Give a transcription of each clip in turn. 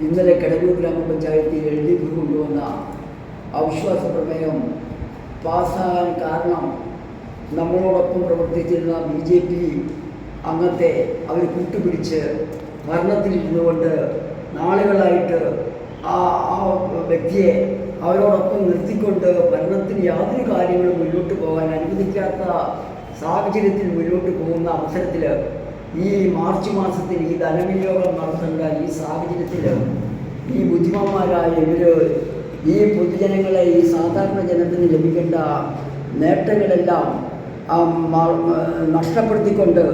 ഇന്നലെ കടലൂർ ഗ്രാമപഞ്ചായത്തിൽ എഴുതി കൊണ്ടുവന്ന അവിശ്വാസ പ്രമേയം പാസ്സാകാൻ കാരണം നമ്മളോടൊപ്പം പ്രവർത്തിച്ചിരുന്ന ബി ജെ പി അംഗത്തെ അവർ കൂട്ടുപിടിച്ച് ഭരണത്തിൽ ഇരുന്നുകൊണ്ട് നാളുകളായിട്ട് ആ ആ വ്യക്തിയെ അവരോടൊപ്പം നിർത്തിക്കൊണ്ട് ഭരണത്തിന് യാതൊരു കാര്യങ്ങളും മുന്നോട്ട് പോകാൻ അനുവദിക്കാത്ത സാഹചര്യത്തിൽ മുന്നോട്ട് പോകുന്ന അവസരത്തിൽ ഈ മാർച്ച് മാസത്തിൽ ഈ ധനവിനിയോഗം നടത്തേണ്ട ഈ സാഹചര്യത്തിൽ ഈ ബുദ്ധിമാന്മാരായ ഇവർ ഈ പൊതുജനങ്ങളെ ഈ സാധാരണ ജനത്തിന് ലഭിക്കേണ്ട നേട്ടങ്ങളെല്ലാം നഷ്ടപ്പെടുത്തിക്കൊണ്ട്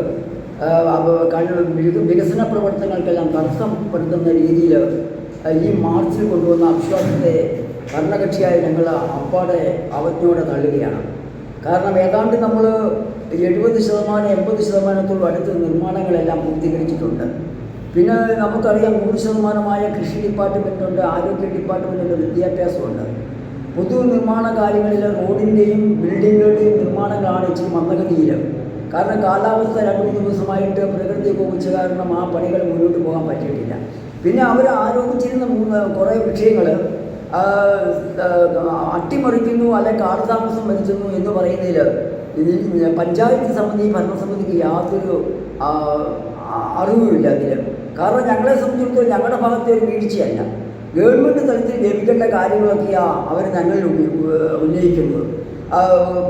വികസന പ്രവർത്തനങ്ങൾക്കെല്ലാം തടസ്സപ്പെടുത്തുന്ന രീതിയിൽ ഈ മാർച്ചിൽ കൊണ്ടുവന്ന അവിശ്വാസത്തെ ഭരണകക്ഷിയായ ഞങ്ങൾ അപ്പാടെ അവജ്ഞയോടെ തള്ളുകയാണ്. കാരണം ഏതാണ്ട് നമ്മൾ എഴുപത് ശതമാനം എൺപത് ശതമാനത്തോളം അടുത്ത് നിർമ്മാണങ്ങളെല്ലാം പൂർത്തീകരിച്ചിട്ടുണ്ട്. പിന്നെ നമുക്കറിയാം നൂറ് ശതമാനമായ കൃഷി ഡിപ്പാർട്ട്മെന്റുണ്ട് ആരോഗ്യ ഡിപ്പാർട്ട്മെന്റുണ്ട് വിദ്യാഭ്യാസമുണ്ട്. പൊതു നിർമ്മാണ കാര്യങ്ങളിൽ റോഡിന്റെയും ബിൽഡിങ്ങുകളുടെയും നിർമ്മാണങ്ങളാണ് ഇച്ചിരി മന്ദഗതിയിൽ കാരണം കാലാവസ്ഥ രണ്ട് മൂന്ന് ദിവസമായിട്ട് പ്രകൃതി കോപിച്ച കാരണം ആ പണികൾ മുന്നോട്ട് പോകാൻ പറ്റിയിട്ടില്ല. പിന്നെ അവർ ആരോപിച്ചിരുന്ന മൂന്ന് കുറേ വിഷയങ്ങൾ അട്ടിമറിക്കുന്നു അല്ലെ കാലതാമസം വരുത്തുന്നു എന്ന് പറയുന്നതിൽ ഇതിൽ പഞ്ചായത്ത് സമിതി ഭരണസമിതിക്ക് യാതൊരു അറിവുമില്ല അതിൽ കാരണം ഞങ്ങളെ സംബന്ധിച്ചിടത്തോളം ഞങ്ങളുടെ ഭാഗത്തെ ഒരു വീഴ്ചയല്ല. ഗവൺമെന്റ് തലത്തിൽ ലഭിക്കേണ്ട കാര്യങ്ങളൊക്കെയാണ് അവർ ഞങ്ങളിൽ ഉന്നയിക്കുന്നത്.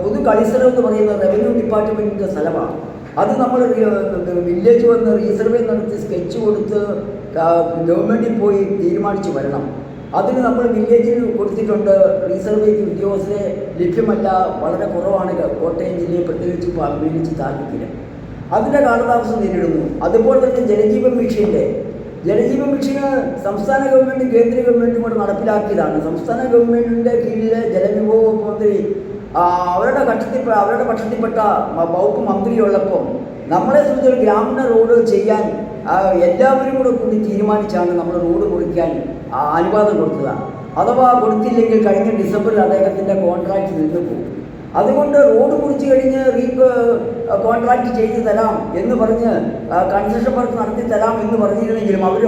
പൊതു കളിസ്ഥലം എന്ന് പറയുന്നത് റവന്യൂ ഡിപ്പാർട്ട്മെന്റിന്റെ സ്ഥലമാണ്. അത് നമ്മൾ വില്ലേജ് വന്ന് റീസർവേ നടത്തി സ്കെച്ച് കൊടുത്ത് ഗവൺമെന്റിൽ പോയി തീരുമാനിച്ച് വരണം. അതിന് നമ്മൾ വില്ലേജിൽ കൊടുത്തിട്ടുണ്ട്. റീസർവേക്ക് ഉദ്യോഗസ്ഥരെ ലഭ്യമല്ല വളരെ കുറവാണ് കോട്ടയം ജില്ലയെ പ്രത്യേകിച്ച് പീഡിച്ച് താല്പര്യം അതിന്റെ കാലതാമസം നേരിടുന്നു. അതുപോലെ തന്നെ ജലജീവൻ മിഷന്റെ ജലജീവൻ മിഷന് സംസ്ഥാന ഗവൺമെന്റും കേന്ദ്ര ഗവൺമെന്റും കൂടെ നടപ്പിലാക്കിയതാണ്. സംസ്ഥാന ഗവൺമെന്റിന്റെ കീഴിലെ ജലവിഭവ വകുപ്പ് മന്ത്രി അവരുടെ കക്ഷത്തിൽ അവരുടെ പക്ഷത്തിൽപ്പെട്ട വകുപ്പ് മന്ത്രിയുള്ളപ്പോൾ നമ്മളെ സംബന്ധിച്ച് ഗ്രാമീണ റോഡ് ചെയ്യാൻ എല്ലാവരും കൂടെ കൂടി തീരുമാനിച്ചാണ് നമ്മൾ റോഡ് മുറിക്കാൻ അനുവാദം കൊടുത്തത്. അഥവാ കൊടുത്തില്ലെങ്കിൽ കഴിഞ്ഞ ഡിസംബറിൽ അദ്ദേഹത്തിന്റെ കോൺട്രാക്റ്റ് നിന്നു പോകും. അതുകൊണ്ട് റോഡ് മുറിച്ച് കഴിഞ്ഞ് റീ കോൺട്രാക്ട് ചെയ്ത് തരാം എന്ന് പറഞ്ഞ് കൺസ്ട്രക്ഷൻ വർക്ക് നടത്തി തരാം എന്ന് പറഞ്ഞിരുന്നെങ്കിലും അവർ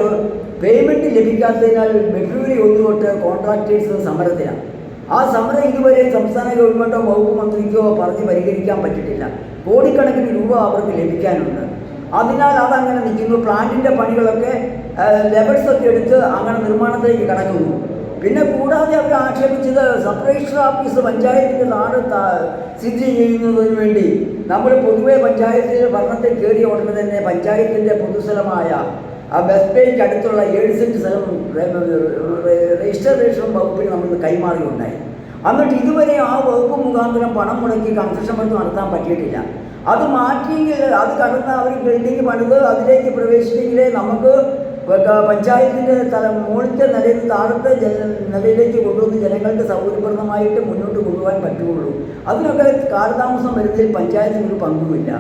പേയ്മെന്റ് ലഭിക്കാത്തതിനാൽ ഫെബ്രുവരി ഒന്ന് തൊട്ട് കോൺട്രാക്ടേഴ്സ് സമരത്തിലാണ് ആ സമരം ഇതുവരെ സംസ്ഥാന ഗവൺമെന്റോ വകുപ്പ് മന്ത്രിക്കോ പറഞ്ഞ് പരിഹരിക്കാൻ പറ്റിയിട്ടില്ല. കോടിക്കണക്കിന് രൂപ അവർക്ക് ലഭിക്കാനുണ്ട്. അതിനാൽ അതങ്ങനെ നിൽക്കുന്നു. പ്ലാന്റിന്റെ പണികളൊക്കെ ലെബേഴ്സ് ഒക്കെ എടുത്ത് അങ്ങനെ നിർമ്മാണത്തിലേക്ക് കടക്കുന്നു. പിന്നെ കൂടാതെ അവർ ആക്ഷേപിച്ചത് സബ് ഓഫീസ് പഞ്ചായത്തിന്റെ നാട് സ്ഥിതി ചെയ്യുന്നതിന് വേണ്ടി. നമ്മൾ പൊതുവെ പഞ്ചായത്തിൽ ഭരണത്തിൽ കയറിയ ഉടനെ തന്നെ പഞ്ചായത്തിന്റെ പൊതുസ്ഥലമായ ആ ബസ് ബേക്ക് അടുത്തുള്ള ഏഴ് സെന്റ് സ്ഥലം രജിസ്ട്രേഷൻ വകുപ്പിന് നമ്മൾ കൈമാറിയുണ്ടായി. എന്നിട്ട് ഇതുവരെ ആ വകുപ്പ് മുഖാന്തരം പണം മുടക്കി കൺസ്ട്രക്ഷൻ വർക്ക് നടത്താൻ പറ്റിയിട്ടില്ല. അത് മാറ്റിയെങ്കിൽ അത് കടന്ന് അവർ ബിൽഡിംഗ് പണിത് അതിലേക്ക് പ്രവേശിച്ചെങ്കിലേ നമുക്ക് പഞ്ചായത്തിന്റെ തല മുകളിലത്തെ നിലയിൽ താഴത്തെ ജന നിലയിലേക്ക് കൊണ്ടുവന്ന് ജനങ്ങൾക്ക് സൗകര്യപ്രദമായിട്ട് മുന്നോട്ട് കൊണ്ടുപോകാൻ പറ്റുകയുള്ളൂ അതിനൊക്കെ കാലതാമസം വരുന്നതിൽ പഞ്ചായത്തിന് ഒരു പങ്കുമില്ല.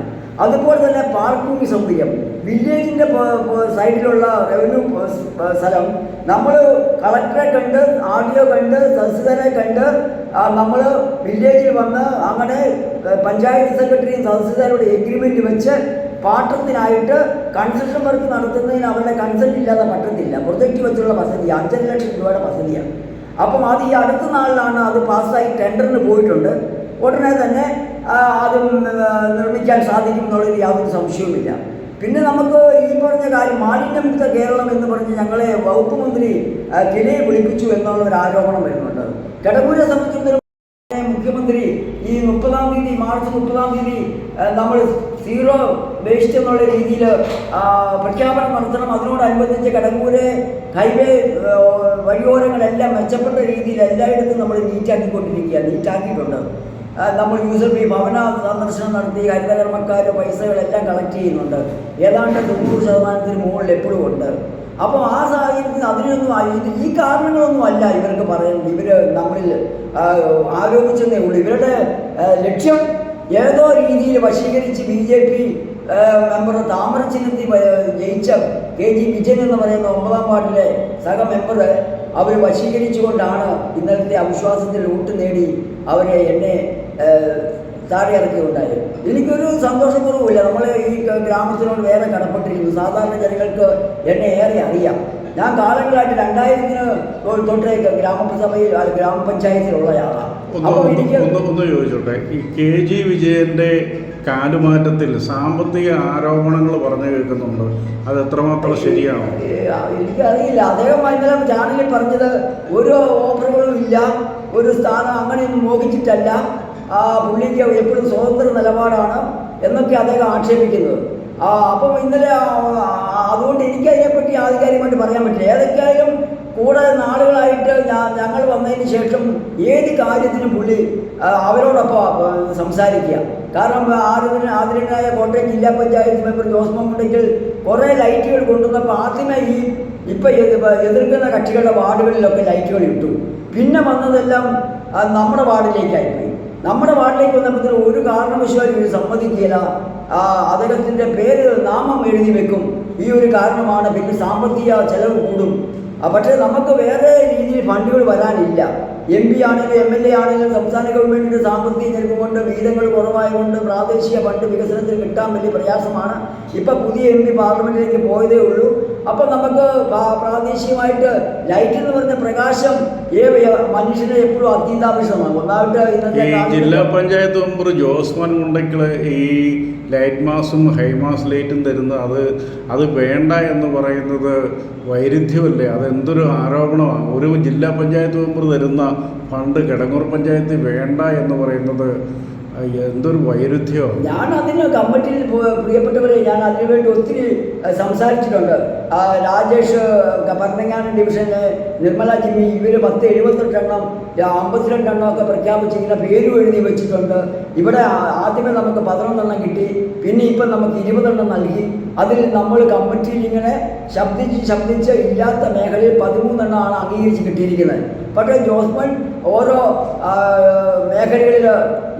അതുപോലെ തന്നെ പാർക്കിംഗ് സൗകര്യം. വില്ലേജിന്റെ സൈഡിലുള്ള റവന്യൂ സ്ഥലം നമ്മൾ കളക്ടറെ കണ്ട് ആർ ഡി ഒ കണ്ട് തഹസിൽദാരെ കണ്ട് നമ്മൾ വില്ലേജിൽ വന്ന് അങ്ങനെ പഞ്ചായത്ത് സെക്രട്ടറിയും തഹസിൽദാരോട് എഗ്രിമെന്റ് വെച്ച് പാട്ടത്തിനായിട്ട് കൺസ്ട്രക്ഷൻ വർക്ക് നടത്തുന്നതിന് അവരുടെ കൺസെന്റ് ഇല്ലാതെ പറ്റത്തില്ല പ്രൊജക്റ്റ് വെച്ചുള്ള പദ്ധതി അഞ്ചര ലക്ഷം രൂപയുടെ പദ്ധതിയാണ് അപ്പം അത് ഈ അടുത്ത നാളിലാണ് അത് പാസ്സായി ടെൻഡറിന് പോയിട്ടുണ്ട്. ഉടനെ തന്നെ അത് നിർമ്മിക്കാൻ സാധിക്കും എന്നുള്ളതിൽ യാതൊരു സംശയവുമില്ല. പിന്നെ നമുക്ക് ഈ പറഞ്ഞ കാര്യം മാലിന്യമുക്ത കേരളം എന്ന് പറഞ്ഞ് ഞങ്ങളെ വകുപ്പ് മന്ത്രി കിലയെ വിളിപ്പിച്ചു എന്നുള്ള ഒരു ആരോപണം വരുന്നുണ്ട്. കടകൂരെ സംബന്ധിച്ചിടത്തോളം മുഖ്യമന്ത്രി ഈ മുപ്പതാം തീയതി മാർച്ച് മുപ്പതാം തീയതി നമ്മൾ സീറോ വേസ്റ്റ് എന്നുള്ള രീതിയിൽ പ്രഖ്യാപനം നടത്തണം. അതിനോടനുബന്ധിച്ച് കടങ്ങൂര് ഹൈവേ വഴിയോരങ്ങളെല്ലാം മെച്ചപ്പെട്ട രീതിയിൽ എല്ലായിടത്തും നമ്മൾ നീറ്റാക്കിക്കൊണ്ടിരിക്കുക നീറ്റാക്കിയിട്ടുണ്ട്. നമ്മൾ യൂസർ ഫി ഭവന സന്ദർശനം നടത്തി ഹരിതകർമ്മക്കാർ പൈസകളെല്ലാം കളക്ട് ചെയ്യുന്നുണ്ട്. ഏതാണ്ട് തൊണ്ണൂറ് ശതമാനത്തിന് മുകളിൽ എപ്പോഴും ഉണ്ട്. അപ്പോൾ ആ സാഹചര്യത്തിൽ അതിനൊന്നും ഈ കാരണങ്ങളൊന്നും അല്ല ഇവർക്ക് പറയുന്നത്. ഇവർ നമ്മളിൽ ആരോപിച്ചതേ ഉള്ളൂ. ഇവരുടെ ലക്ഷ്യം ഏതോ രീതിയിൽ വശീകരിച്ച് ബി ജെ പി മെമ്പർ താമരച്ചിഹ്നത്തിൽ ജയിച്ച കെ ജി വിജയൻ എന്ന് പറയുന്ന ഒമ്പതാം വാർഡിലെ സഹ മെമ്പർ അവർ വശീകരിച്ചുകൊണ്ടാണ് ഇന്നലത്തെ അവിശ്വാസത്തിൽ ഊട്ട് നേടി അവരെ എന്നെ താഴെ ഇറക്കിയുണ്ടായത് എനിക്കൊരു സന്തോഷക്കുറവുമില്ല. നമ്മൾ ഈ ഗ്രാമത്തിനോട് വേറെ കടപ്പെട്ടിരിക്കുന്നു. സാധാരണ ജനങ്ങൾക്ക് എന്നെ ഏറെ അറിയാം. ഞാൻ കാലങ്ങളായിട്ട് രണ്ടായിരത്തിന് തൊട്ടേ ഗ്രാമസഭയിൽ ഗ്രാമപഞ്ചായത്തിലുള്ളയാളാണ് ഒന്ന് ചോദിച്ചോട്ടെ? ഈ കെ ജി വിജയന്റെ കാലുമാറ്റത്തിൽ സാമ്പത്തിക ആരോപണങ്ങൾ പറഞ്ഞു കേൾക്കുന്നുണ്ട്. അത് എത്രമാത്രം ശരിയാണോ? എനിക്കറിയില്ല. അദ്ദേഹം ഇന്നലെ ചാനലിൽ പറഞ്ഞത് ഒരു ഓഫറുകളും ഇല്ല. ഒരു സ്ഥാനം അങ്ങനെയൊന്നും മോഹിച്ചിട്ടല്ല. ആ പുള്ളിക്ക് എപ്പോഴും സ്വതന്ത്ര നിലപാടാണ് എന്നൊക്കെ അദ്ദേഹം ആക്ഷേപിക്കുന്നത് ആ, അപ്പം ഇന്നലെ അതുകൊണ്ട് എനിക്ക് അതിനെപ്പറ്റി ആധികാരികമായിട്ട് പറയാൻ പറ്റില്ല. ഏതൊക്കെയായാലും കൂടെ നാളുകളായിട്ട് ഞാൻ ഞങ്ങൾ വന്നതിന് ശേഷം ഏത് കാര്യത്തിനും പുള്ളി അവരോടൊപ്പം സംസാരിക്കുക. കാരണം ആദ്യം ആദരണീയനായ കോട്ടയം ജില്ലാ പഞ്ചായത്ത് മെമ്പർ ജോസ് മമ്മൂട്ടിക്കൽ കുറേ ലൈറ്റുകൾ കൊണ്ടുവന്നപ്പോൾ ആദ്യമേ ഈ ഇപ്പം എതിർക്കുന്ന കക്ഷികളുടെ വാർഡുകളിലൊക്കെ ലൈറ്റുകൾ ഇട്ടു. പിന്നെ വന്നതെല്ലാം നമ്മുടെ വാർഡിലേക്കായിപ്പോയി. നമ്മുടെ വാട്ടിലേക്ക് വന്നപ്പോൾ ഒരു കാരണവശാലും ഇത് സമ്മതിക്കില്ല ആ, അദ്ദേഹത്തിന്റെ പേര് നാമം എഴുതി വെക്കും. ഈ ഒരു കാരണമാണ് പിന്നെ സാമ്പത്തിക ചെലവ് കൂടും. പക്ഷേ നമുക്ക് വേറെ രീതിയിൽ ഫണ്ടുകൾ വരാനില്ല. എം പി ആണെങ്കിലും എം എൽ എ ആണെങ്കിലും സംസ്ഥാന ഗവൺമെന്റിന്റെ സാമ്പത്തിക ചെലവ് കൊണ്ട് വീതങ്ങൾ കുറവായതുകൊണ്ട് പ്രാദേശിക ഫണ്ട് വികസനത്തിന് കിട്ടാൻ വലിയ പ്രയാസമാണ്. ഇപ്പം പുതിയ എം പി പാർലമെന്റിലേക്ക് പോയതേ ഉള്ളൂ. അപ്പം നമുക്ക് പ്രാദേശികമായിട്ട് ലൈറ്റ് എന്ന് പറഞ്ഞ പ്രകാശം ഏ മനുഷ്യനെ എപ്പോഴും അത്യന്താപേക്ഷിതമാണ്. ഒന്നാമത്തെ ഇന്നത്തെ ജില്ലാ പഞ്ചായത്ത് മെമ്പർ ജോസ്മാൻ മുണ്ടയ്ക്കൾ ഈ ലൈറ്റ് മാസും ഹൈമാസ് ലൈറ്റും തരുന്ന അത് അത് വേണ്ട എന്ന് പറയുന്നത് വൈരുദ്ധ്യമല്ലേ? അതെന്തൊരു ആരോപണമാണ് ഒരു ജില്ലാ പഞ്ചായത്ത് മെമ്പർ തരുന്ന ഫണ്ട് കിടങ്ങൂർ പഞ്ചായത്ത് വേണ്ട എന്ന് പറയുന്നത് എന്തൊരു വൈരുദ്ധ്യോ? ഞാൻ അതിന് കമ്മിറ്റിയിൽ പ്രിയപ്പെട്ടവരെ ഞാൻ അതിനുവേണ്ടി ഒത്തിരി സംസാരിച്ചിട്ടുണ്ട്. രാജേഷ് ഭരണങ്ങാനം ഡിവിഷന് നിർമ്മല ജിമ്മി ഇവർ പത്ത് എഴുപത്തെട്ടെണ്ണം അമ്പത്തിരണ്ടെണ്ണം ഒക്കെ പ്രഖ്യാപിച്ച് ഇങ്ങനെ പേരും എഴുതി വെച്ചിട്ടുണ്ട്. ഇവിടെ ആദ്യമേ നമുക്ക് പതിനൊന്നെണ്ണം കിട്ടി പിന്നെ ഇപ്പം നമുക്ക് ഇരുപതെണ്ണം നൽകി. അതിൽ നമ്മൾ കമ്മിറ്റിയിൽ ഇങ്ങനെ ശബ്ദിച്ച് ശബ്ദിച്ച് ഇല്ലാത്ത മേഖലയിൽ പതിമൂന്നെണ്ണമാണ് അംഗീകരിച്ച് കിട്ടിയിരിക്കുന്നത്. പക്ഷേ ജോസ്മൻ ഓരോ മേഖലകളിൽ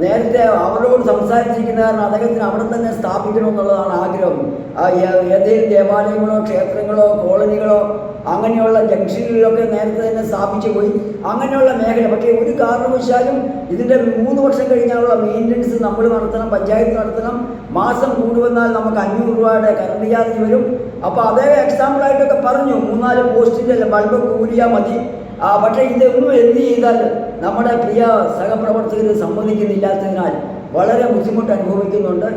നേരത്തെ അവരോട് സംസാരിച്ചിരിക്കുന്ന കാരണം അദ്ദേഹത്തിന് അവിടെ തന്നെ സ്ഥാപിക്കണമെന്നുള്ളതാണ് ആഗ്രഹം. ഏതെങ്കിലും ദേവാലയങ്ങളോ ക്ഷേത്രങ്ങളോ കോളനികളോ അങ്ങനെയുള്ള ജംഗ്ഷനുകളിലൊക്കെ നേരത്തെ തന്നെ സ്ഥാപിച്ചു പോയി. അങ്ങനെയുള്ള മേഖല. പക്ഷേ ഒരു കാരണവശാലും ഇതിന്റെ മൂന്ന് വർഷം കഴിഞ്ഞാലുള്ള മെയിന്റനൻസ് നമ്മൾ നടത്തണം പഞ്ചായത്ത് നടത്തണം. മാസം കൂടുവന്നാൽ നമുക്ക് അഞ്ഞൂറ് രൂപയുടെ കറണ്ട് ചാർജ് വരും. അപ്പോൾ അതേ എക്സാമ്പിളായിട്ടൊക്കെ പറഞ്ഞു. മൂന്നാൽ പോസ്റ്റിന്റെ ബൾബ് കൂടിയാൽ മതി. പക്ഷേ ഇതൊന്നും എന്ത് ചെയ്താൽ നമ്മുടെ പ്രിയ സഹപ്രവർത്തകർ സമ്മതിക്കുന്നില്ലാത്തതിനാൽ വളരെ ബുദ്ധിമുട്ട് അനുഭവിക്കുന്നുണ്ട്.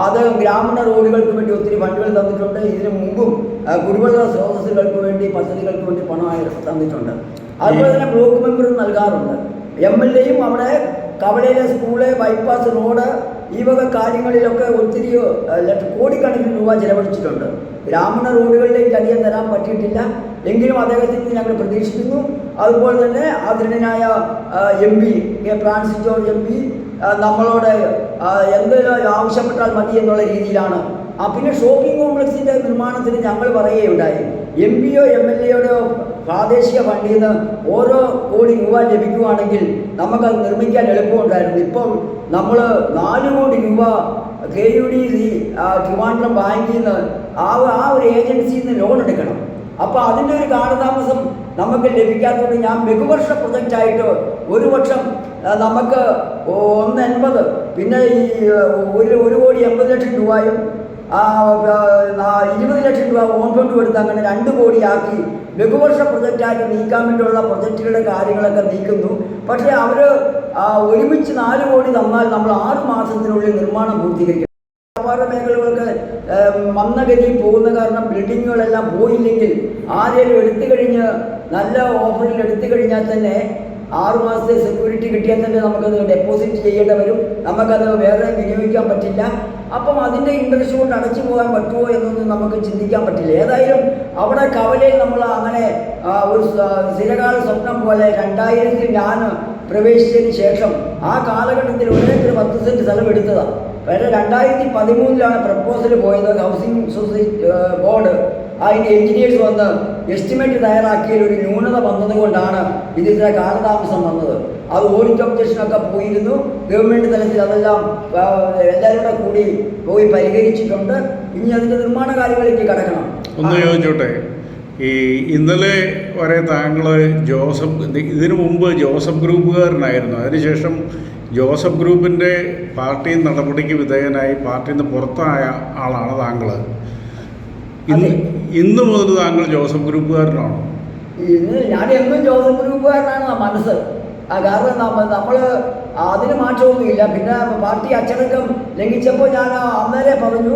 അത് ഗ്രാമീണ റോഡുകൾക്ക് വേണ്ടി ഒത്തിരി വണ്ടികൾ തന്നിട്ടുണ്ട്. ഇതിനു മുമ്പും കുടിവെള്ള സ്രോതസ്സുകൾക്ക് വേണ്ടി പദ്ധതികൾക്ക് വേണ്ടി പണമായി തന്നിട്ടുണ്ട്. അതുപോലെ തന്നെ ബ്ലോക്ക് മെമ്പറും നൽകാറുണ്ട്. എം എൽ എയും അവിടെ കവളയിലെ സ്കൂൾ ബൈപ്പാസ് റോഡ് ഈ വക കാര്യങ്ങളിലൊക്കെ ഒത്തിരി കോടിക്കണക്കിന് രൂപ ചെലവഴിച്ചിട്ടുണ്ട്. ഗ്രാമീണ റോഡുകളിലേക്ക് അധികം തരാൻ പറ്റിയിട്ടില്ല. എങ്കിലും അദ്ദേഹത്തിൽ നിന്ന് ഞങ്ങൾ പ്രതീക്ഷിക്കുന്നു. അതുപോലെ തന്നെ ആദരണീയനായ M P K Francis George M P നമ്മളോട് എന്തെങ്കിലും ആവശ്യപ്പെട്ടാൽ മതി എന്നുള്ള രീതിയിലാണ്. ആ പിന്നെ ഷോപ്പിംഗ് കോംപ്ലക്സിന്റെ നിർമ്മാണത്തിന് ഞങ്ങൾ പറയുകയുണ്ടായി. M P or M L എയുടെ പ്രാദേശിക ഫണ്ടിൽ നിന്ന് ഓരോ കോടി രൂപ ലഭിക്കുകയാണെങ്കിൽ നമുക്കത് നിർമ്മിക്കാൻ എളുപ്പമുണ്ടായിരുന്നു. ഇപ്പോൾ നമ്മൾ നാല് കോടി രൂപ K U D C Trivandrum ബാങ്കിൽ നിന്ന് ആ ആ ഒരു ഏജൻസിയിൽ നിന്ന് ലോൺ എടുക്കണം. അപ്പോൾ അതിന്റെ ഒരു കാലതാമസം നമുക്ക് ലഭിക്കാത്തതുകൊണ്ട് ഞാൻ ബഹുവർഷ പ്രൊജക്റ്റായിട്ട് ഒരു വർഷം നമുക്ക് ഒന്ന് എൺപത് പിന്നെ ഈ ഒരു ഒരു കോടി എൺപത് ലക്ഷം രൂപയും ആ, ഇരുപത് ലക്ഷം രൂപ ഓൺ ഫണ്ട് കൊടുത്ത് അങ്ങനെ രണ്ട് കോടിയാക്കി ബഹുവർഷ പ്രൊജക്റ്റായിട്ട് നീക്കാൻ വേണ്ടിയുള്ള പ്രൊജക്റ്റുകളുടെ കാര്യങ്ങളൊക്കെ നീക്കുന്നു. പക്ഷേ അവർ ഒരുമിച്ച് നാല് കോടി തന്നാൽ നമ്മൾ ആറ് മാസത്തിനുള്ളിൽ നിർമ്മാണം പൂർത്തീകരിക്കും. വ്യാപാര മേഖലകൾക്ക് മന്ദഗതിയിൽ പോകുന്ന കാരണം ബിൽഡിങ്ങുകളെല്ലാം പോയില്ലെങ്കിൽ ആരെങ്കിലും എടുത്തു കഴിഞ്ഞ് നല്ല ഓഫറിൽ എടുത്തു കഴിഞ്ഞാൽ തന്നെ ആറ് മാസത്തെ സെക്യൂരിറ്റി കിട്ടിയാൽ തന്നെ നമുക്കത് ഡെപ്പോസിറ്റ് ചെയ്യേണ്ടി വരും. നമുക്കത് വേറെ വിനിയോഗിക്കാൻ പറ്റില്ല. അപ്പം അതിന്റെ ഇൻട്രസ്റ്റ് കൊണ്ട് അടച്ചു പോകാൻ പറ്റുമോ എന്നൊന്നും നമുക്ക് ചിന്തിക്കാൻ പറ്റില്ല. ഏതായാലും അവിടെ കവലയിൽ നമ്മൾ അങ്ങനെ ഒരു സ്ഥിരകാല സ്വപ്നം പോലെ രണ്ടായിരത്തിൽ ഞാൻ പ്രവേശിച്ചതിന് ശേഷം ആ കാലഘട്ടത്തിൽ ഒരു പത്ത് സെന്റ് സ്ഥലം എടുത്തതാണ് വേറെ രണ്ടായിരത്തി പതിമൂന്നിലാണ് പ്രപ്പോസൽ പോയത്. ഹൗസിംഗ് സൊസൈറ്റി ബോർഡ് അതിന്റെ എഞ്ചിനീയേഴ്സ് വന്ന് എസ്റ്റിമേറ്റ് തയ്യാറാക്കിയതിൽ ഒരു ന്യൂനത വന്നതുകൊണ്ടാണ് ഇതിന്റെ കാലതാമസം വന്നത്. അത് ഓഡിറ്റ് ഒബ്ജക്ഷനൊക്കെ പോയിരുന്നു. ഗവൺമെന്റ് തലത്തിൽ അതെല്ലാം ആ, എല്ലാവരും കൂടെ കൂടി പോയി പരിഹരിച്ചിട്ടുണ്ട്. ഇനി അതിന്റെ നിർമ്മാണ കാര്യങ്ങളിലേക്ക് കടക്കണം. ഒന്ന് ചോദിച്ചോട്ടെ. ഈ ഇന്നലെ വരെ താങ്കൾ ജോസഫ് ഇതിനു മുമ്പ് ജോസഫ് ഗ്രൂപ്പുകാരനായിരുന്നു. അതിനുശേഷം ജോസഫ് ഗ്രൂപ്പിന്റെ പാർട്ടി നടപടിക്ക് വിധേയനായി പാർട്ടിയിൽ നിന്ന് പുറത്തായ ആളാണ് താങ്കൾ ഇന്ന്. ഇന്ന് മുതൽ താങ്കൾ ജോസഫ് ഗ്രൂപ്പുകാരനാണോ? ഇന്ന് ഞാൻ എന്നും ജോസഫ് ഗ്രൂപ്പുകാരനാണ് മനസ്സ്. ആ കാരണം നമ്മ നമ്മൾ അതിന് മാറ്റമൊന്നുമില്ല. പിന്നെ പാർട്ടി അച്ചടക്കം ലംഘിച്ചപ്പോൾ ഞാൻ അന്നേരെ പറഞ്ഞു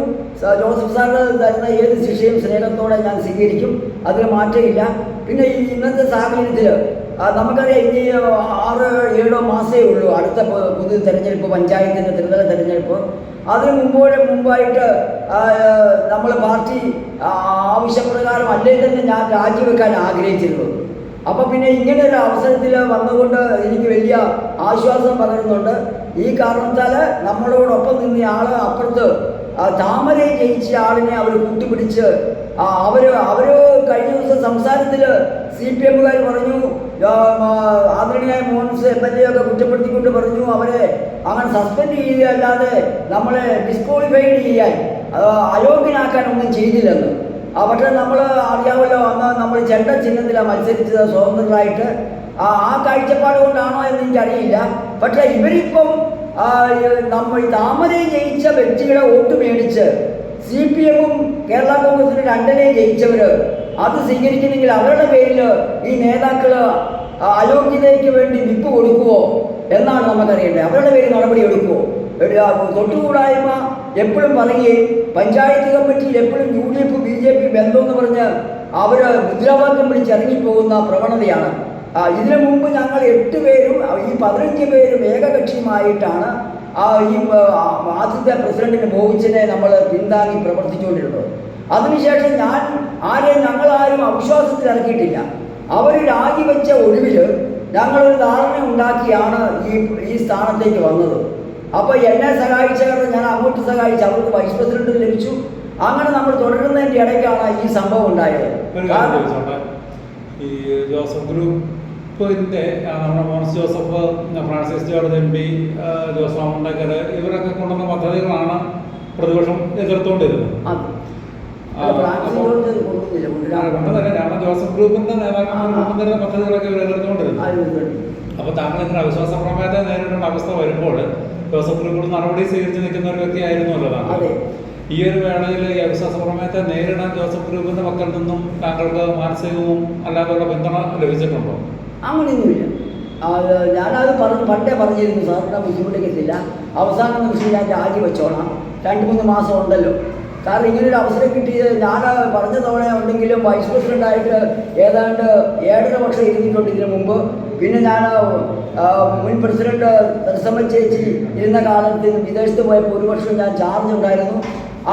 ജോസഫ് സാറ് തരുന്ന ഏത് ശിക്ഷയും സ്നേഹത്തോടെ ഞാൻ സ്വീകരിക്കും. അതിന് മാറ്റമില്ല. പിന്നെ ഈ ഇന്നത്തെ സാഹചര്യത്തിൽ നമുക്കറിയാം ഇനി ആറ് ഏഴോ മാസമേ ഉള്ളൂ അടുത്ത പുതു പുതിയ തെരഞ്ഞെടുപ്പ് പഞ്ചായത്തിന്റെ ത്രിതല തെരഞ്ഞെടുപ്പ്. അതിന് മുമ്പോടെ മുമ്പായിട്ട് നമ്മൾ പാർട്ടി ആവശ്യപ്രകാരം അല്ലേ തന്നെ ഞാൻ രാജിവെക്കാൻ ആഗ്രഹിച്ചിരുന്നത് അപ്പോൾ പിന്നെ ഇങ്ങനെ ഒരു അവസരത്തിൽ വന്നുകൊണ്ട് എനിക്ക് വലിയ ആശ്വാസം പകരുന്നുണ്ട്. ഈ കാരണത്താൽ നമ്മളോടൊപ്പം നിന്ന ആൾ അപ്പുറത്ത് താമരയെ ജയിച്ച ആളിനെ അവർ കൂട്ടുപിടിച്ച് അവർ അവർ കഴിഞ്ഞ ദിവസം സംസാരത്തിൽ സി പി എമ്മുകാർ പറഞ്ഞു ആദരണീയായ മോഹൻസ് എം എൽ എ ഒക്കെ കുറ്റപ്പെടുത്തിക്കൊണ്ട് പറഞ്ഞു അവരെ അങ്ങനെ സസ്പെൻഡ് ചെയ്യുകയല്ലാതെ നമ്മളെ ഡിസ്ക്വാളിഫൈഡ് ചെയ്യാൻ ആ, അയോഗ്യനാക്കാൻ ഒന്നും ചെയ്തില്ലെന്ന്. ആ പക്ഷേ നമ്മൾ അറിയാമല്ലോ അന്ന് നമ്മൾ ചെണ്ട ചിഹ്നത്തിലാണ് മത്സരിച്ചത് സ്വതന്ത്രരായിട്ട്. ആ ആ കാഴ്ചപ്പാട് കൊണ്ടാണോ എന്ന് എനിക്കറിയില്ല. പക്ഷേ ഇവരിപ്പം നമ്മൾ താമരയെ ജയിച്ച വ്യക്തികളെ വോട്ട് മേടിച്ച് സി പി എമ്മും കേരള കോൺഗ്രസിന് രണ്ടിനെ ജയിച്ചവർ അത് സ്വീകരിക്കുന്നെങ്കിൽ അവരുടെ പേരിൽ ഈ നേതാക്കൾ അയോഗ്യതയ്ക്ക് വേണ്ടി വിപ്പ് കൊടുക്കുവോ എന്നാണ് നമുക്കറിയേണ്ടത്. അവരുടെ പേര് നടപടി ആ, തൊട്ടുകൂടായ്മ എപ്പോഴും പറയുകയും പഞ്ചായത്ത് കമ്മിറ്റിയിൽ എപ്പോഴും U D F B J P ബന്ധമെന്ന് പറഞ്ഞ് അവർ മുദ്രാവാക്യം വിളിച്ച് ഇറങ്ങിപ്പോകുന്ന പ്രവണതയാണ്. ഇതിനു മുമ്പ് ഞങ്ങൾ എട്ട് പേരും ഈ പതിനഞ്ച് പേരും ഏകകക്ഷിയുമായിട്ടാണ് ആ ഈ ആദ്യത്തെ പ്രസിഡന്റിന് മോഹിച്ചിനെ നമ്മൾ പിന്താങ്ങി പ്രവർത്തിച്ചുകൊണ്ടിരുന്നത്. അതിനുശേഷം ഞാൻ ആരെയും ഞങ്ങളാരും അവിശ്വാസത്തിൽ ഇറക്കിയിട്ടില്ല. അവർ രാജിവെച്ച ഒഴിവിൽ ഞങ്ങളൊരു ധാരണ ഉണ്ടാക്കിയാണ് ഈ ഈ സ്ഥാനത്തേക്ക് വന്നത്. അപ്പോൾ എന്നെ സഹായിച്ചവരെ ഞാൻ അങ്ങോട്ട് സഹായിച്ചു. അവർക്ക് വൈസ് പ്രസിഡന്റ് ലഭിച്ചു. അങ്ങനെ നമ്മൾ തുടരുന്നതിന്റെ ഇടയ്ക്കാണ് ഈ സംഭവം ഉണ്ടായത്. ഈ ജോസഫ് ഗ്രൂപ്പിന്റെ നമ്മുടെ മോൻസ് ജോസഫ് ഫ്രാൻസിസ് ജോർജ് എം പി ജോസഫ് മുണ്ടക്കർ ഇവരൊക്കെ കൊണ്ടുവന്ന പദ്ധതികളാണ് പ്രതിപക്ഷം എതിർത്തുകൊണ്ടിരുന്നത്. കാരണം ജോസഫ് ഗ്രൂപ്പിന്റെ നേതാക്കൾ കൊണ്ടുവന്നിരുന്ന പദ്ധതികളൊക്കെ ഇവർ എതിർത്തുകൊണ്ടിരുന്നു അപ്പൊ താങ്കൾ ഇങ്ങനെ അവിശ്വാസ പ്രമേയത്തെ നേരിടേണ്ട അവസ്ഥ വരുമ്പോൾ ജോസഫ് ഗ്രൂപ്പോട് നടപടി സ്വീകരിച്ച് നിൽക്കുന്ന ഒരു വ്യക്തിയായിരുന്നല്ലോ താങ്കൾ. ഈ ഒരു വേളയിൽ ഈ അവിശ്വാസ പ്രമേയത്തെ നേരിടാൻ ജോസഫ് ഗ്രൂപ്പിന്റെ പക്കൽ നിന്നും താങ്കൾക്ക് മാനസികവും അല്ലാതെയുള്ള പിന്തുണ ലഭിച്ചിട്ടുണ്ടോ? അങ്ങനെയൊന്നുമില്ല ഞാനത് പറഞ്ഞു പണ്ടേ പറഞ്ഞിരുന്നു സാറിനെ ബുദ്ധിമുട്ടിക്കത്തില്ല. അവസാന നിമിഷം ഞാൻ രാജി വെച്ചോളാം. രണ്ട് മൂന്ന് മാസം ഉണ്ടല്ലോ. കാരണം ഇങ്ങനൊരു അവസരം കിട്ടിയത് ഞാൻ പറഞ്ഞ തവണ ഉണ്ടെങ്കിലും വൈസ് പ്രസിഡന്റായിട്ട് ഏതാണ്ട് ഏഴര വർഷം ഇരുന്നിട്ടുണ്ട് ഇതിനു മുമ്പ്. പിന്നെ ഞാൻ മുൻ പ്രസിഡന്റ് തത്സമ്മ ചേച്ചി ഇരുന്ന കാലത്ത് വിദേശത്ത് പോയപ്പോൾ ഒരു വർഷം ഞാൻ ചാർജ് ഉണ്ടായിരുന്നു.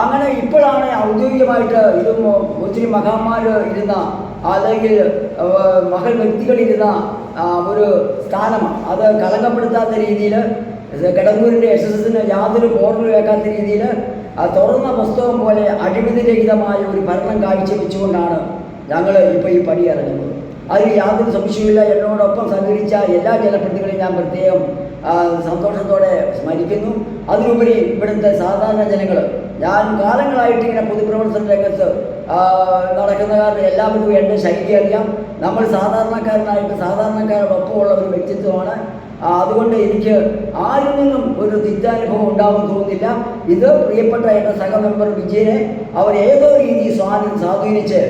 അങ്ങനെ ഇപ്പോഴാണ് ഔദ്യോഗികമായിട്ട് ഇതും ഒത്തിരി മഹാന്മാർ ഇരുന്ന അല്ലെങ്കിൽ മകൾ വ്യക്തികളിരുന്ന ഒരു സ്ഥാനം അത് കളങ്കപ്പെടുത്താത്ത രീതിയിൽ കിടങ്ങൂരിന്റെ എസ് എസ് എസിന് യാതൊരു ബോർഡർ കേൾക്കാത്ത രീതിയിൽ തുറന്ന പുസ്തകം പോലെ അഴിമതിരഹിതമായ ഒരു ഭരണം കാഴ്ചവെച്ചുകൊണ്ടാണ് ഞങ്ങൾ ഇപ്പോൾ ഈ പടി ഇറങ്ങുന്നത്. അതിൽ യാതൊരു സംശയമില്ല എന്നോടൊപ്പം സഹകരിച്ച എല്ലാ ജനപ്രതികളെയും ഞാൻ പ്രത്യേകം സന്തോഷത്തോടെ സ്മരിക്കുന്നു. അതിനുപരി ഇവിടുത്തെ സാധാരണ ജനങ്ങൾ ഞാൻ കാലങ്ങളായിട്ട് ഇങ്ങനെ പൊതുപ്രവർത്തന രംഗത്ത് നടക്കുന്ന കാരണം എല്ലാവർക്കും എന്റെ ശൈലി അറിയാം. നമ്മൾ സാധാരണക്കാരനായിട്ട് സാധാരണക്കാരോടൊപ്പമുള്ള ഒരു വ്യക്തിത്വമാണ്. അതുകൊണ്ട് എനിക്ക് ആരിൽ നിന്നും ഒരു തിറ്റാനുഭവം ഉണ്ടാവും തോന്നുന്നില്ല. ഇത് പ്രിയപ്പെട്ട എന്റെ സഹമെമ്പർ വിജയനെ അവർ ഏതോ രീതി സ്വാധീനം സ്വാധീനിച്ച്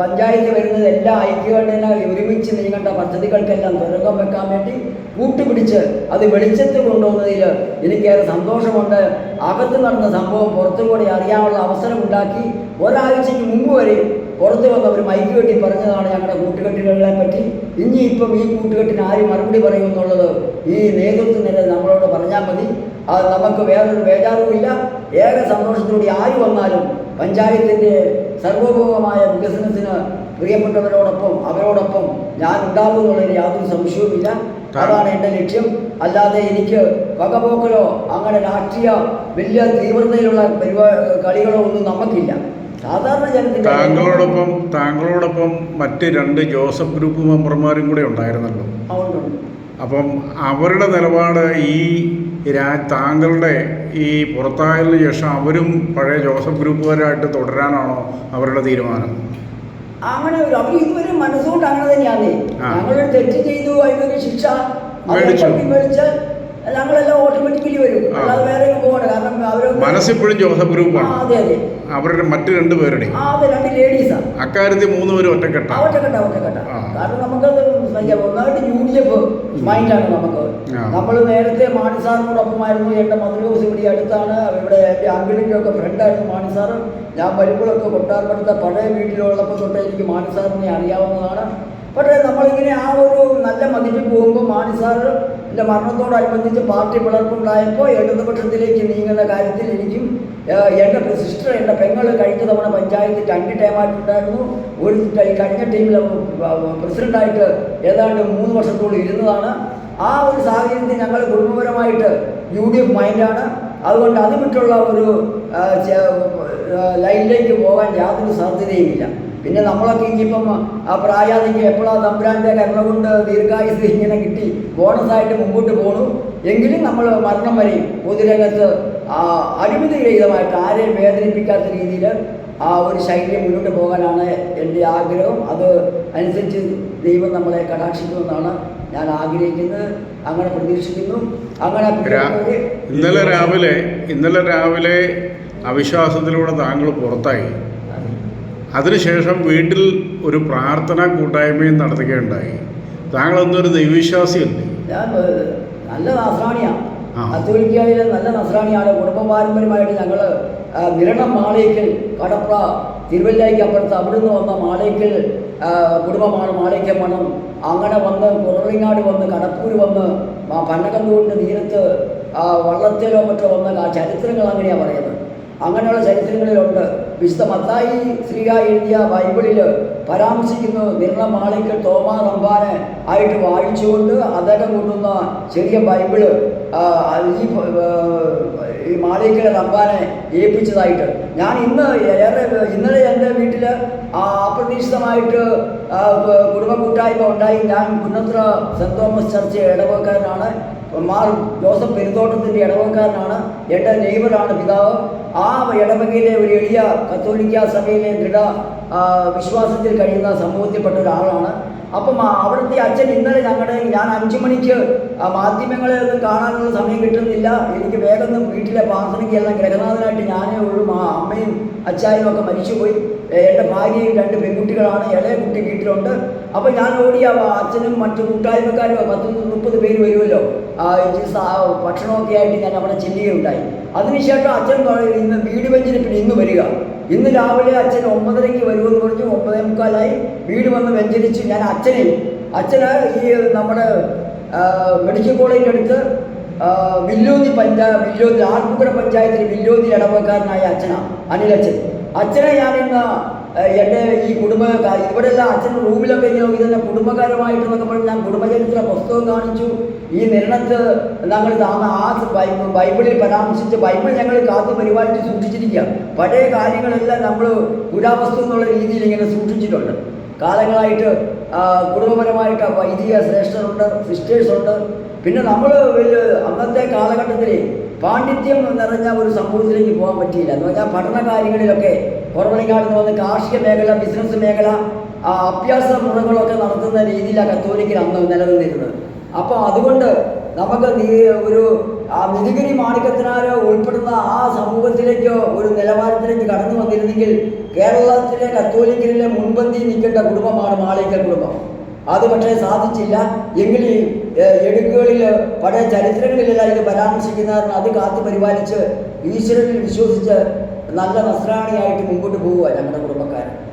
പഞ്ചായത്ത് വരുന്നത് എല്ലാം ഐക്യകണ്ഠേന ഒരുമിച്ച് നീങ്ങേണ്ട പദ്ധതികൾക്കെല്ലാം തുടക്കം വെക്കാൻ വേണ്ടി കൂട്ടുപിടിച്ച് അത് വെളിച്ചത്ത് കൊണ്ടുവന്നതിൽ എനിക്കേറെ സന്തോഷമുണ്ട്. അകത്ത് നടന്ന സംഭവം പുറത്തും കൂടി അറിയാനുള്ള അവസരം ഉണ്ടാക്കി ഒരാഴ്ചയ്ക്ക് മുമ്പ് വരെ പുറത്തു വന്ന ഒരു മൈക്ക് കെട്ടി പറഞ്ഞതാണ് ഞങ്ങളുടെ കൂട്ടുകെട്ടുകളെ പറ്റി. ഇനി ഇപ്പം ഈ കൂട്ടുകെട്ടിന് ആര് മറുപടി പറയും എന്നുള്ളത് ഈ നേതൃത്വം തന്നെ നമ്മളോട് പറഞ്ഞാൽ മതി. അത് നമുക്ക് വേറൊരു ബേജാറുമില്ല ഏക സന്തോഷത്തോടെ ആര് വന്നാലും പഞ്ചായത്തിന്റെ സർവോപകമായ വികസനത്തിന് പ്രിയപ്പെട്ടവരോടൊപ്പം അവരോടൊപ്പം ഞാൻ ഉണ്ടാകും എന്നുള്ളതിൽ യാതൊരു സംശയവുമില്ല. അതാണ് എന്റെ ലക്ഷ്യം. അല്ലാതെ എനിക്ക് വകപോക്കലോ അങ്ങനെ രാഷ്ട്രീയ വലിയ തീവ്രതയിലുള്ള പരിപാ കളികളോ ഒന്നും നമുക്കില്ല. സാധാരണ ജനത്തിൽ താങ്കളോടൊപ്പം താങ്കളോടൊപ്പം മറ്റ് രണ്ട് ജോസഫ് ഗ്രൂപ്പ് മെമ്പർമാരും കൂടെ ഉണ്ടായിരുന്നല്ലോ. അപ്പം അവരുടെ നിലപാട് ഈ താങ്കളുടെ ഈ പുറത്തായതിനു ശേഷം അവരും പഴയ ജോസഫ് ഗ്രൂപ്പുകാരായിട്ട് തുടരാനാണോ അവരുടെ തീരുമാനം അങ്ങനെ അവർ ഇതുവരെ മനസ്സുകൊണ്ട് അങ്ങനെ തന്നെയാണ്. തെറ്റ് ചെയ്തു അതിനൊരു ശിക്ഷ മേടിച്ചു. ഞങ്ങളെല്ലാം ഓട്ടോമാറ്റിക്കലി വരും. അല്ലാതെ വേറെ കാരണം അവർ മനസ്സിപ്പോഴും ജോസഫ് ഗ്രൂപ്പാണ്. അതെ അതെ. അവരുടെ മറ്റു രണ്ട് പേരുടെയും. ആ അതെ രണ്ട് ലേഡീസാണ് അക്കാര്യത്തിൽ മൂന്ന് പേരും ഒറ്റക്കെട്ട. ഒറ്റക്കെട്ട കാരണം നമുക്ക് സഹിക്കാം. ഒന്നാമത് യു ഡി എഫ് മൈൻഡാണ് നമുക്ക്. നമ്മൾ നേരത്തെ മാണി സാറിനോടൊപ്പമായിരുന്നു എന്റെ മധുര ഹൗസ് ഇവിടെ അടുത്താണ്. ഇവിടെ എന്റെ അങ്കിളിന്റെ ഒക്കെ ഫ്രണ്ടായിരുന്നു മാണി സാറ്. ഞാൻ വരുമ്പോഴൊക്കെ കൊട്ടാരപ്പെടുത്ത പഴയ വീട്ടിലുള്ളപ്പോൾ തൊട്ട് എനിക്ക് മാണി സാറിനെ അറിയാവുന്നതാണ്. പക്ഷേ നമ്മളിങ്ങനെ ആ ഒരു നല്ല മതിപ്പിൽ പോകുമ്പോൾ മാണി സാറ് എന്റെ മരണത്തോടനുബന്ധിച്ച് പാർട്ടി പിളർപ്പുണ്ടായപ്പോൾ ഇടതുപക്ഷത്തിലേക്ക് നീങ്ങുന്ന കാര്യത്തിൽ എനിക്കും എന്റെ സിസ്റ്റർ എന്റെ പെങ്ങൾ കഴിഞ്ഞ തവണ പഞ്ചായത്തിൽ രണ്ട് ടൈമായിട്ടുണ്ടായിരുന്നു ഒരു കഴിഞ്ഞ ടീമിൽ പ്രസിഡന്റായിട്ട് ഏതാണ്ട് മൂന്ന് വർഷത്തോളം ഇരുന്നതാണ്. ആ ഒരു സാഹചര്യത്തിൽ ഞങ്ങൾ കുടുംബപരമായിട്ട് യു ഡി എഫ് മൈൻഡാണ് അതുകൊണ്ട് അത് വിട്ടുള്ള ഒരു ലൈനിലേക്ക് പോകാൻ യാതൊരു സാധ്യതയുമില്ല. പിന്നെ നമ്മളൊക്കെ ഇനിയിപ്പം ആ പ്രായാധിക്ക് എപ്പോഴാണ് തമ്പുരാന്റെ കരുണ കൊണ്ട് ദീർഘായുസ് ഇങ്ങനെ കിട്ടി ബോണസായിട്ട് മുമ്പോട്ട് പോണു? എങ്കിലും നമ്മൾ മരണം വരെയും പൊതുരംഗത്ത് ആ, അഴിമതിരഹിതമായിട്ട് ആരെയും വേദനിപ്പിക്കാത്ത രീതിയിൽ ആ ഒരു ശൈലി മുന്നോട്ട് പോകാനാണ് എന്റെ ആഗ്രഹം. അത് അനുസരിച്ച് ദൈവം നമ്മളെ കടാക്ഷിക്കുമെന്നാണ് ഞാൻ ആഗ്രഹിക്കുന്നത്. അങ്ങനെ പ്രതീക്ഷിക്കുന്നു. അങ്ങനെ ഇന്നലെ രാവിലെ ഇന്നലെ രാവിലെ അവിശ്വാസത്തിലൂടെ താങ്കൾ പുറത്തായി. അതിനുശേഷം വീട്ടിൽ ഒരു പ്രാർത്ഥന കൂട്ടായ്മയും നടത്തുകയുണ്ടായി. താങ്കൾ എന്നൊരു ദൈവവിശ്വാസിയല്ലേ നല്ല നസ്രാണിയാണ് നല്ല നസ്രാണിയാണ് കുടുംബ പാരമ്പര്യമായിട്ട് ഞങ്ങൾ നിരണം മാളേക്കൽ കടപ്ര തിരുവല്ലയ്ക്ക് അപ്പുറത്ത് അവിടുന്ന് വന്ന മാളേക്കൽ ആ, കുടുംബമാണ് മാളേക്കൽ മണം. അങ്ങനെ വന്ന് കുറളിങ്ങാട് വന്ന് കടപ്പൂര് വന്ന് ആ പന്നകന്തൂരിന്റെ തീരത്ത് വള്ളത്തിലോ മറ്റോ വന്ന ആ ചരിത്രങ്ങൾ അങ്ങനെയാണ് പറയുന്നത്. അങ്ങനെയുള്ള ചരിത്രങ്ങളിലുണ്ട്. വിശുദ്ധ മത്തായി ശ്രീക എഴുതിയ ബൈബിളിൽ പരാമർശിക്കുന്നു മാളിക്കൽ തോമാ നമ്പാന് ആയിട്ട് വായിച്ചുകൊണ്ട് അദ്ദേഹം കൊണ്ടുവന്ന ചെറിയ ബൈബിൾ ഈ ആ, നമ്പാനെ ഏൽപ്പിച്ചതായിട്ട്. ഞാൻ ഇന്ന് ഏറെ ഇന്നലെ എന്റെ വീട്ടിൽ അപ്രതീക്ഷിതമായിട്ട് കുടുംബ കൂട്ടായ്മ ഉണ്ടായി. ഞാൻ പുന്നത്ര സെന്റ് തോമസ് ചർച്ച് ഇടവക്കാരനാണ് മാർ ജോസഫ് പെരുന്തോട്ടത്തിന്റെ ഇടവക്കാരനാണ് എന്റെ നെയ്ബറാണ് പിതാവ്. ആ ഇടവകയിലെ ഒരു എളിയ കത്തോലിക്ക സഭയിലെ ദൃഢ വിശ്വാസത്തിൽ കഴിയുന്ന സമൂഹത്തിൽപ്പെട്ട ഒരാളാണ്. അപ്പം അവിടുത്തെ അച്ഛൻ ഇന്നലെ ഞങ്ങളുടെ ഞാൻ അഞ്ചു മണിക്ക് മാധ്യമങ്ങളെ ഒന്നും കാണാനുള്ള സമയം കിട്ടുന്നില്ല. എനിക്ക് വേഗം വീട്ടിലെ പ്രാർത്ഥനയ്ക്ക് എല്ലാം ഗ്രഹനാഥനായിട്ട് ഞാനേ ഉള്ളൂ. ആ അമ്മയും അച്ചായനും ഒക്കെ മരിച്ചുപോയി. എന്റെ ഭാര്യയും രണ്ട് പെൺകുട്ടികളാണ്. ഇളയ കുട്ടി വീട്ടിലുണ്ട്. അപ്പോൾ ഞാൻ ഓടി ആ അച്ഛനും മറ്റു കൂട്ടായ്മക്കാരും പത്ത് മുപ്പത് പേര് വരുമല്ലോ. ഭക്ഷണമൊക്കെ ആയിട്ട് ഞാൻ അവിടെ ചെല്ലുകയുണ്ടായി. അതിനുശേഷം അച്ഛൻ ഇന്ന് വീട് വെഞ്ചരിപ്പിന് ഇന്ന് വരിക. ഇന്ന് രാവിലെ അച്ഛൻ ഒമ്പതരയ്ക്ക് വരുമെന്ന് പറഞ്ഞു. ഒമ്പതേ മുക്കാലായി. വീട് വന്ന് വെഞ്ചരിച്ച് ഞാൻ അച്ഛനെ അച്ഛന് ഈ നമ്മുടെ മെഡിക്കൽ കോളേജിന്റെ അടുത്ത് വില്ലോതി പഞ്ചായത്ത് വില്ലോതി ആർപ്പുക്കര പഞ്ചായത്തിൽ വില്ലോതി ഇടവക്കാരനായ അച്ഛനാണ് അനിലച്ഛൻ അച്ഛനെ ഞാൻ ഇന്ന് എന്റെ ഈ കുടുംബ ഇവിടെയുള്ള അച്ഛൻ റൂമിലൊക്കെ ഇങ്ങനെ ഇതെന്നെ കുടുംബകരമായിട്ടെന്നൊക്കെ പറഞ്ഞ് ഞാൻ കുടുംബചരിത്ര പുസ്തകം കാണിച്ചു. ഈ നിരണത്ത് നമ്മൾ താമ ആ ബൈബിളിൽ പരാമർശിച്ച ബൈബിൾ ഞങ്ങൾ കാത്തു പരിപാലിച്ച് സൂക്ഷിച്ചിരിക്കുക. പഴയ കാര്യങ്ങളെല്ലാം നമ്മൾ പുരാവസ്തു എന്നുള്ള രീതിയിൽ ഇങ്ങനെ സൂക്ഷിച്ചിട്ടുണ്ട്. കാലങ്ങളായിട്ട് കുടുംബപരമായിട്ട് വൈദിക ശ്രേഷ്ഠരുണ്ട് സിസ്റ്റേഴ്സ് ഉണ്ട് പിന്നെ നമ്മൾ അന്നത്തെ കാലഘട്ടത്തിൽ പാണ്ഡിത്യം നിറഞ്ഞ ഒരു സമൂഹത്തിലേക്ക് പോകാൻ പറ്റിയില്ല. എന്ന് പറഞ്ഞാൽ പഠന കാര്യങ്ങളിലൊക്കെ കുറവണിക്കാട് വന്ന് കാർഷിക മേഖല ബിസിനസ് മേഖല അഭ്യാസ മുറകളൊക്കെ നടത്തുന്ന രീതിയിലാണ് കത്തോലിക്കൽ അന്ന് നിലനിന്നിരുന്നത്. അപ്പോൾ അതുകൊണ്ട് നമുക്ക് നീ- ഒരു ആ നിധിഗിരി മാണിക്കത്തിനാരോ ഉൾപ്പെടുന്ന ആ സമൂഹത്തിലേക്കോ ഒരു നിലവാരത്തിലേക്ക് കടന്നു വന്നിരുന്നെങ്കിൽ കേരളത്തിലെ കത്തോലിക്കലിലെ മുൻപന്തി നിൽക്കേണ്ട കുടുംബമാണ് മാളിക്കൽ കുടുംബം. അത് പക്ഷേ സാധിച്ചില്ല. എങ്കിൽ ഈ എടുക്കുകളിൽ പഴയ ചരിത്രങ്ങളിലെല്ലാം ഇത് പരാമർശിക്കുന്നവർ അത് കാത്തു പരിപാലിച്ച് ഈശ്വരനിൽ വിശ്വസിച്ച് നല്ല നസ്രാണിയായിട്ട് മുമ്പോട്ട് പോവുക ഞങ്ങളുടെ കുടുംബക്കാരൻ.